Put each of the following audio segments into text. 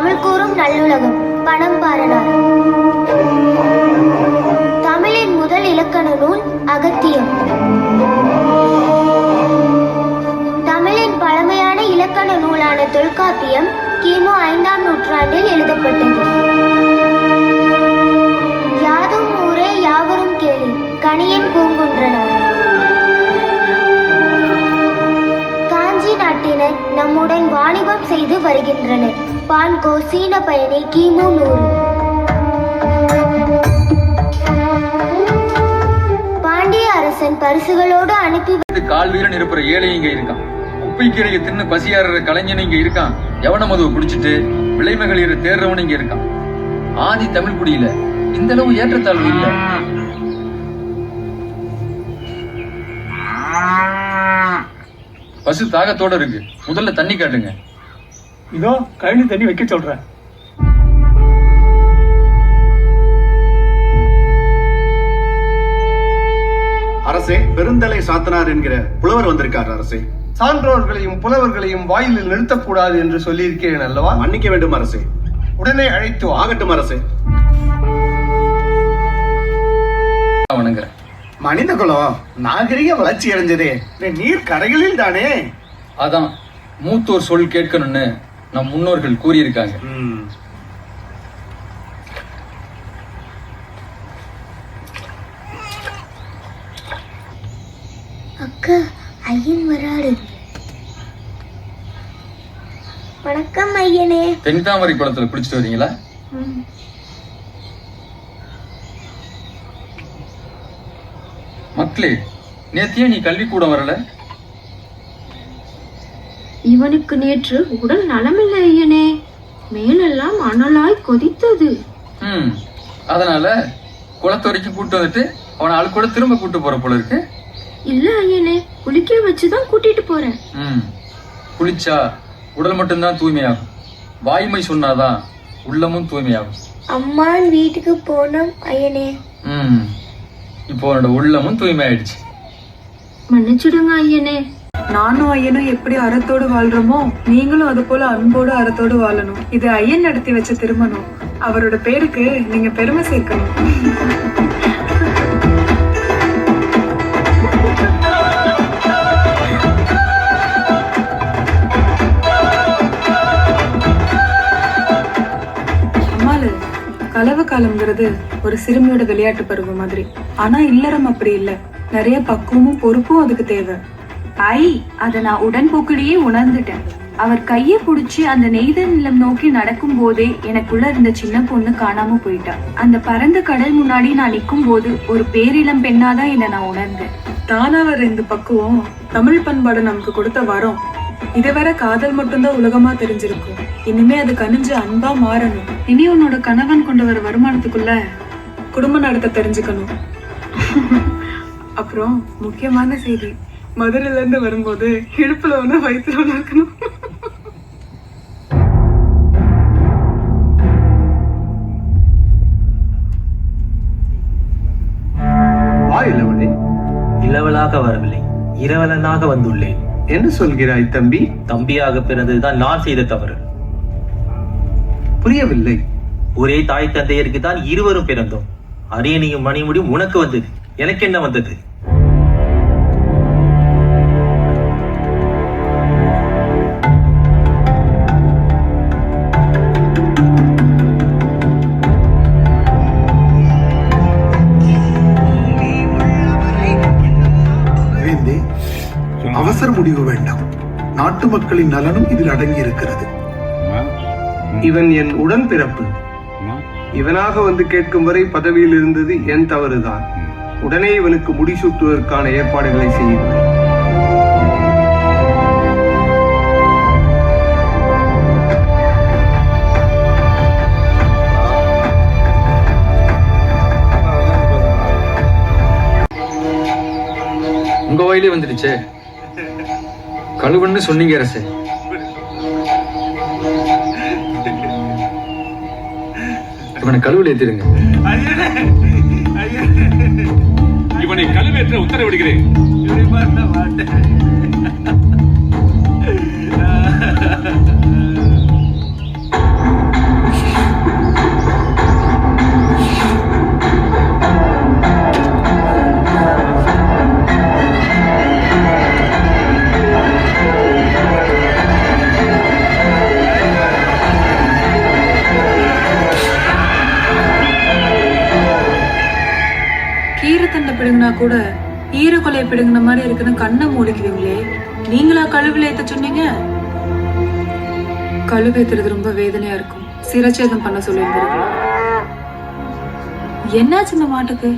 தமிழ் கூறும் நல்லுலகம் பணம் பாரனார். தமிழின் முதல் இலக்கண நூல் அகத்தியம். தமிழின் பழமையான இலக்கண நூலான தொல்காப்பியம் கிமு ஐந்தாம் நூற்றாண்டில் எழுதப்பட்டது. யாதும் ஊரே யாவரும் கேளு கணியன் பூங்குன்றனார் காஞ்சி நாட்டினர் நம்முடன் வாணிபம் செய்து வருகின்றனர். பான்கோ சீன பயணி கிமு நூறு பாண்டிய அரசன் பரிசுகளோடு அனுப்பி கால் வீரன் இருப்புற ஏழை இங்க இருக்கான். உப்பிக்கிறைய தின்னு பசியாறுற கலைஞன் இங்க இருக்கான். எவன மதுவை குடிச்சிட்டு விளைமகளிர் தேர்றவன் இங்க இருக்கான். ஆதி தமிழ் குடியில இந்த அளவு ஏற்றத்தாழ்வு இல்ல. பசு தாகத்தோட இருக்கு. முதல்ல தண்ணி காட்டுங்க. இதோ கழனி தண்ணி வைக்க சொல்றேன். அரசே பெருந்தலை சாத்தனார் என்கிற புலவர் வந்திருக்கார் அரசே. சான்றோர்களையும் புலவர்களையும் வாயிலில் நிறுத்தக்கூடாது என்று சொல்லியிருக்கிறேன் அல்லவா? மன்னிக்க வேண்டும் அரசே. உடனே அழைத்து ஆகட்டும் அரசே. வணங்குறேன். மனித குலம் நாகரிக வளர்ச்சி அடைஞ்சதே. நீர் கரைகளில் தானே? அதான் மூத்தோர் சொல் கேட்கணும்னு நம் முன்னோர்கள் கூறியிருக்காங்க. அக்கா ஐயன் வராடு வணக்கம் ஐயனே. தென்தாமரை குளத்துல குளிச்சுட்டு வரீங்களா? மக்களே நேத்தியே நீ கல்விக்கூடம் வரல? இவனுக்கு நேற்று உடல் நலமில்லை ஐயனே மேலெல்லாம் அனலாய் கொதித்தது. ம் அதனால குளத்து வரைக்கும் கூட்டு வந்துட்டு அவனை ஆளு கூட திரும்ப கூட்டு போற போல இருக்கு. இல்ல ஐயனே குளிக்க வச்சுதான் கூட்டிட்டு போறேன். ம் குளிச்சா உடல் மட்டும்தான் தூய்மையாகும். வாய்மை சொன்னாதான் உள்ளமும் தூய்மையாகும். அம்மான் வீட்டுக்கு போனோம் ஐயனே. ம் இப்போ அவனோட உள்ளமும் தூய்மையாயிடுச்சு. மன்னிச்சிடுங்க ஐயனே. நானும் ஐயனும் எப்படி அறத்தோடு வாழ்றோமோ நீங்களும் அது போல அன்போடு அறத்தோடு வாழணும். இது ஐயன் நடத்தி வச்ச திருமணம் அவரோட பேருக்கு நீங்க பெருமை சேர்க்கணும். கலவு காலம்ங்கிறது ஒரு சிறுமியோட விளையாட்டு பருவம் மாதிரி. ஆனா இல்லறம் அப்படி இல்ல. நிறைய பக்குவமும் பொறுப்பும் அதுக்கு தேவை. ஐ அத நான் உடன்போக்கிலேயே உணர்ந்துட்டேன். அவர் கைய புடிச்சு அந்த நெய்தல் நிலம் நோக்கி நடக்கும் போதே எனக்குள்ள இருந்த சின்ன பொண்ணு காணாம போயிட்டா. அந்த பரந்த கடல் முன்னாடி நான் நிக்கும் போது ஒரு பேரிளம் பெண்ணாதான் என்ன நான் உணர்ந்தேன். தானா வர இந்த பக்குவம் தமிழ் பண்பாடு நமக்கு கொடுத்த வரம். இதுவரை காதல் மட்டும்தான் உலகமா தெரிஞ்சிருக்கும். இனிமே அது கனிஞ்சு அன்பா மாறணும். இனி உன்னோட கணவன் கொண்டு வர வருமானத்துக்குள்ள? குடும்பம் நடத்த தெரிஞ்சுக்கணும். அப்புறம் முக்கியமான செய்தி. மதுரையில இருந்து வரும்போது இடுப்புல ஒண்ணு வயிற்றுல ஒண்ணு இருக்கணும். இளவலாக வரவில்லை. இரவலனாக வந்துள்ளேன். என்ன சொல்கிறாய் தம்பி? தம்பியாக பிறந்ததுதான் நான் செய்த தவறு. புரியவில்லை. ஒரே தாய் தந்தையருக்கு தான் இருவரும் பிறந்தோம். அரியணையும் மணிமுடியும் உனக்கு வந்தது. எனக்கு என்ன வந்தது? நாட்டு மக்களின் நலனும் இதில் அடங்கி இருக்கிறது இவன் என் உடன்பிறப்பு. இவனாக வந்து கேட்கும் வரை பதவியில் இருந்தது என் தவறுதான். உடனே இவனுக்கு முடிசூட்டுவதற்கான ஏற்பாடுகளை செய்யுங்கள். உங்க வயலே வந்துடுச்சே? கழுவுன்னு சொன்னீங்க அரசே. இவனை கழுவுல ஏத்திடுங்க. இவனை கழுவேற்ற உத்தரவிடுகிறேன். பிடுங்கினா கூட ஈரக்கொலையை பிடுங்கின மாதிரி இருக்குன்னு கண்ணை மூடிக்குவீங்களே நீங்களா கழுவுல ஏத்த சொன்னீங்க? கழுவேத்துறது ரொம்ப வேதனையா இருக்கும். சிரச்சேதம் பண்ண சொல்லியிருந்திருக்கலாம். என்னாச்சு இந்த மாட்டுக்கு?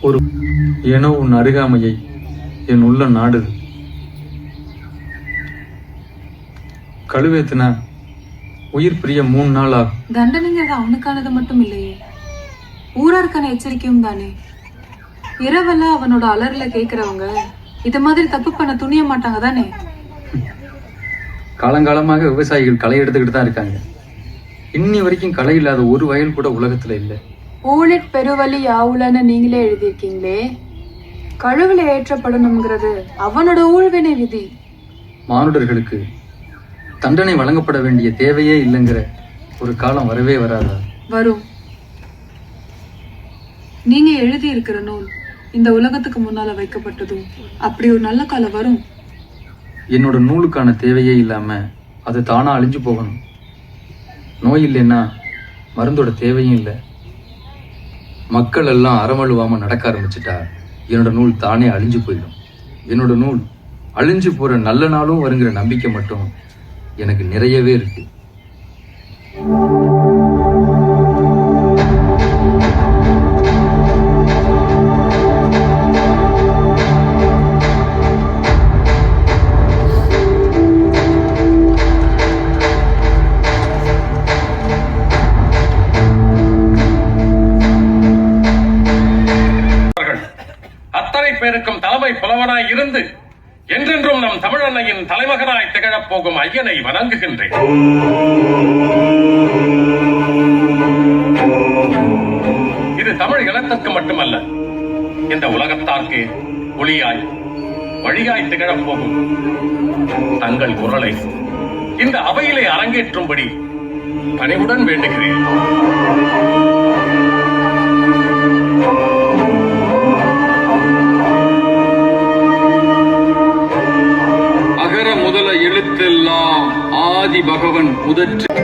ஒரு ஏனோ உன் அருகாமையை என் உள்ள நாடுது. கழுவேத்துனா உயிர் பிரிய மூணு நாள் ஆகும். தண்டனைங்கிறது அவனுக்கானது மட்டும் இல்லையே. ஊராருக்கான எச்சரிக்கையும் தானே? இரவெல்லாம் அவனோட அலறல கேக்குறவங்க இத மாதிரி தப்பு பண்ண துணிய மாட்டாங்க தானே? காலங்காலமாக விவசாயிகள் களை எடுத்துக்கிட்டு தான் இருக்காங்க. இன்னி வரைக்கும் களை இல்லாத ஒரு வயல் கூட உலகத்துல இல்லை. ஊழிட் பெருவலி யாவுலன்னு நீங்களே எழுதியிருக்கீங்களே? கழுவுல ஏற்றப்படணுங்கிறது அவனோட ஊழ்வினை விதி. மானுடர்களுக்கு தண்டனை வழங்கப்பட வேண்டிய தேவையே இல்லைங்கிற ஒரு காலம் வரவே வராதா? வரும். நீங்க எழுதி இருக்கிற நூல் இந்த உலகத்துக்கு முன்னால வைக்கப்பட்டதும் அப்படி ஒரு நல்ல காலம் வரும். என்னோட நூலுக்கான தேவையே இல்லாம அது தானா அழிஞ்சு போகணும். நோய் இல்லைன்னா மருந்தோட தேவையும் இல்லை. மக்கள் எல்லாம் அறமழுவாம நடக்க ஆரம்பிச்சிட்டா என்னோட நூல் தானே அழிஞ்சு போயிடும். என்னோட நூல் அழிஞ்சு போற நல்ல நாளும் வருங்கிற நம்பிக்கை மட்டும் எனக்கு நிறையவே இருக்கு. பேருக்கும் தலைமை புலவனாய் இருந்து என்றென்றும் நம் தமிழன்னையின் தலைமகனாய் திகழப் போகும் ஐயனை வணங்குகின்றேன். இது தமிழ் இனத்திற்கு மட்டுமல்ல இந்த உலகத்தார்க்கு ஒளியாய் வழியாய் திகழப் போகும் தங்கள் குரலை இந்த அவையிலே அரங்கேற்றும்படி பணிவுடன் வேண்டுகிறேன். முதற்று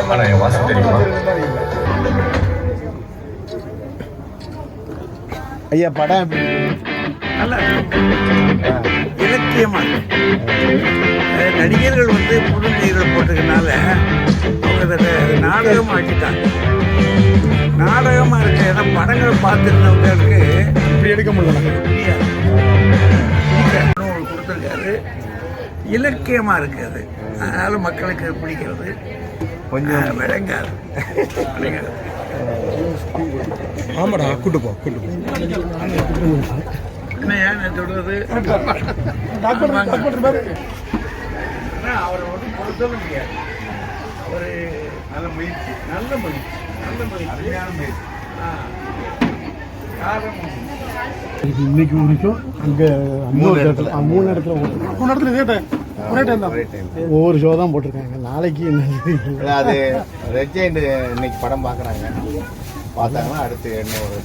எப்படின்னு தெரியும் ஆனா என் வாசம் தெரியுமா? ஐயா படம் எப்படி நல்லா இலக்கியமா இருக்கு. அஹ் நடிகர்கள் வந்து புது நடிகர்கள் போட்டதுனால அவங்க நாடகம் ஆக்கிட்டாங்க. நாடகமா இருக்கு ஏன்னா படங்கள் பார்த்துருந்தவங்களுக்கு இப்படி எடுக்க முடியல கொடுத்துருக்காரு. இலக்கியமா இருக்கு அது. அதனால மக்களுக்கு பிடிக்கிறது. கொஞ்சம் விளங்காது. ஆமாடா கூட்டு போ கூட்டு போ. என்ன ஏன் நான் சொல்றது? அவரை முடியாது. அவரு நல்ல முயற்சி நல்ல முயற்சி நல்ல முயற்சி. அருமையான முயற்சி. இன்னைக்கு வரைக்கும் அங்க மூணு இடத்துல. மூணு இடத்துல. மூணு இடத்துல டைம் ஒரே டைம் தான். ஒவ்வொரு ஷோ தான் போட்டிருக்காங்க. நாளைக்கு என்ன அது ரெஜெண்ட் இன்னைக்கு படம் பாக்குறாங்க பார்த்தாங்கன்னா அடுத்து என்ன ஒரு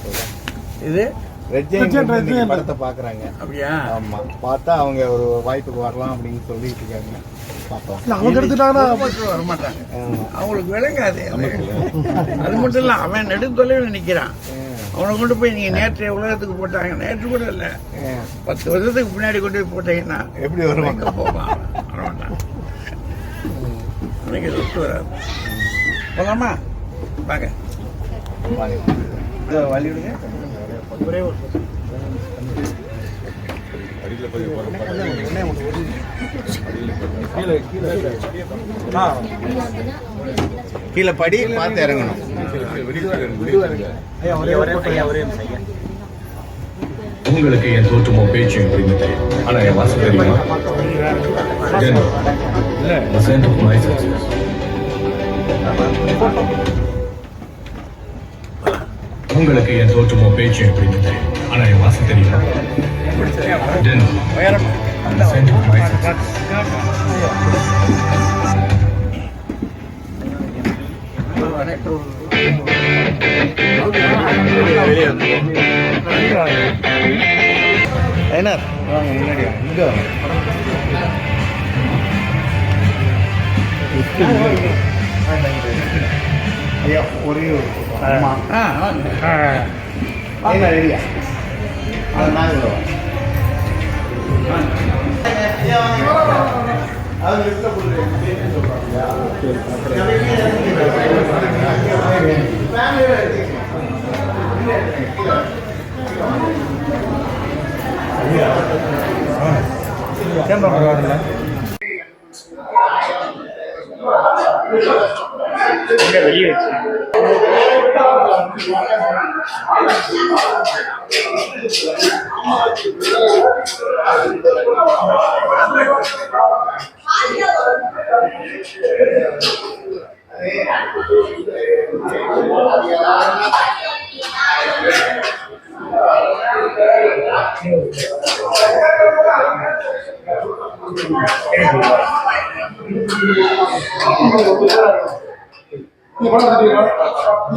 இது? இன்னைக்கு படத்தை பார்க்குறாங்க. அப்படியா? ஆமாம் பார்த்தா அவங்க ஒரு வாய்ப்புக்கு வரலாம் அப்படின்னு சொல்லிட்டு இருக்காங்க. அவங்க எடுத்துட்டாங்கன்னா வர மாட்டாங்க அவங்களுக்கு விளங்காது. அது மட்டும் இல்லை அவன் நெடுந்தொலைவில் நிற்கிறான் அவனை கொண்டு போய் நீங்கள் நேற்றைய உலகத்துக்கு போட்டாங்க. நேற்று கூட இல்லை. பத்து வருஷத்துக்கு பின்னாடி கொண்டு போய் போட்டீங்கன்னா எப்படி வருவாங்க? போவான்? அவனுக்கு ஒத்து வராது. போகலாமா வாங்க. வாங்க. வழி விடுங்க. ஒரே ஒரு கீழே படி பார்த்து இறங்கணும். உங்களுக்கு என் தோற்றமும் பேச்சும் புரிந்தது. ஆனா என் வாசல் தெரியுமா. உங்களுக்கு என் தோற்றமும் பேச்சும் புரிந்தது. ஆனா என் வாசல் தெரியுமா my. என்ன முன்னாடி இங்கே. ஐயா ஒரே ஒரு அம்மா ஆ. பரவாயில்ல வெளியே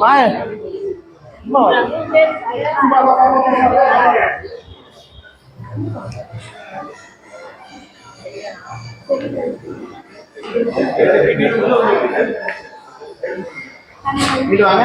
வாங்க வந்து வெளியே நின்று வாங்க ஏன் வாங்க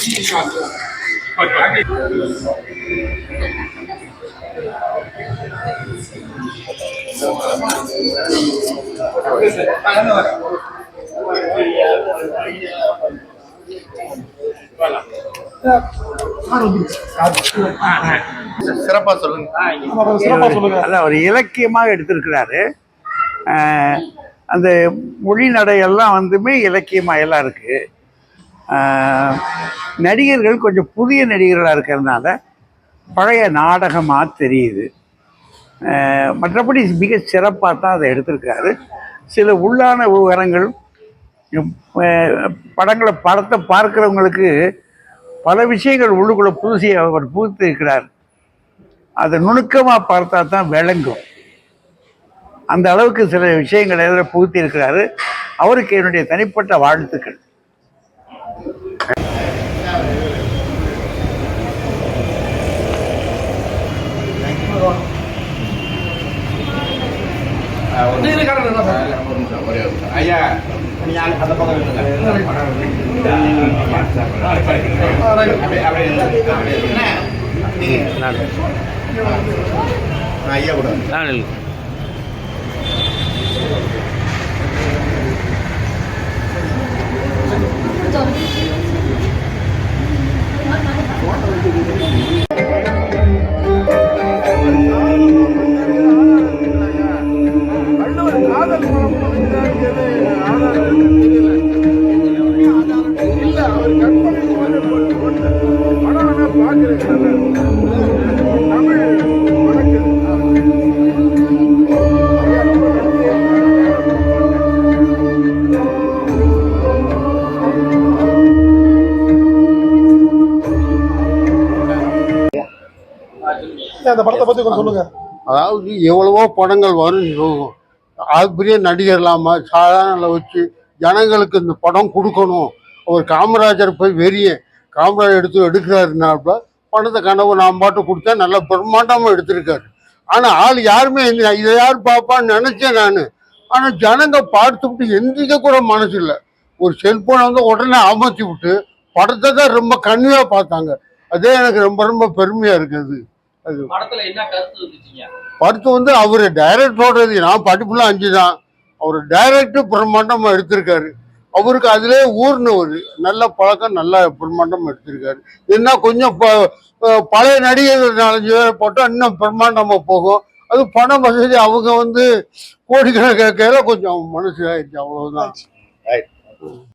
இங்கிட்டு வாங்க சிறப்பா சொல்லுங்க சிறப்பாக சொல்லுங்க. அதான் ஒரு இலக்கியமாக எடுத்திருக்கிறாரு. அந்த மொழி நடையெல்லாம் வந்துமே இலக்கியமாக எல்லாம் இருக்கு நடிகர்கள் கொஞ்சம் புதிய நடிகர்களாக இருக்கிறதுனால பழைய நாடகமாக தெரியுது. மற்றபடி மிக சிறப்பாக தான் அதை எடுத்திருக்காரு. சில உள்ளான விவரங்கள் படங்களை படத்தை பார்க்குறவங்களுக்கு பல விஷயங்கள் உள்ளுக்குள்ளே புதுசி அவர் புகுத்து இருக்கிறார். அதை நுணுக்கமாக பார்த்தா தான் விளங்கும். அந்த அளவுக்கு சில விஷயங்களை எதில் புகுத்தி இருக்கிறாரு. அவருக்கு என்னுடைய தனிப்பட்ட வாழ்த்துக்கள். அந்த படத்தை சொல்லுங்க. அதாவது எவ்வளவோ படங்கள் வரும். போகும் அது பெரிய நடிகர் இல்லாமல் சாதாரண வச்சு ஜனங்களுக்கு இந்த படம் கொடுக்கணும். ஒரு காமராஜர் போய் வெறிய காமராஜர் எடுத்து எடுக்கிறாருனாப்ப பணத்தை கனவு நான் பாட்டு கொடுத்தா நல்லா பிரம்மாண்டமாக எடுத்திருக்காரு. ஆனால் ஆள் யாருமே இதை யார் பார்ப்பான்னு நினச்சேன் நான். ஆனால் ஜனங்க பார்த்துவிட்டு எந்திரிக்க கூட மனசு இல்லை. ஒரு செல்போனை வந்து உடனே அமர்த்தி விட்டு படத்தை தான் ரொம்ப கண்ணியாக பார்த்தாங்க. அதே எனக்கு ரொம்ப ரொம்ப பெருமையாக இருக்குது. அது படத்துல என்ன கருத்து வந்துச்சுங்க? படத்து வந்து அவர் டைரக்டரோட நான் படிப்புல அஞ்சு தான். அவர் டைரக்டர் பிரம்மாண்டமா எடுத்திருக்காரு. அவருக்கு அதிலே ஊர்னவர் நல்ல பழக்கம் நல்ல பிரம்மாண்டம் எடுத்திருக்காரு. என்ன கொஞ்சம் பழைய நடிகர்கள் நாலஞ்சு பேரை போட்டால் இன்னும் பிரம்மாண்டமா போகும். அது பண வசதி அவங்க வந்து கோடிக்கணக்கான கொஞ்சம் மனசு ஆயிடுச்சு அவ்வளவுதான்.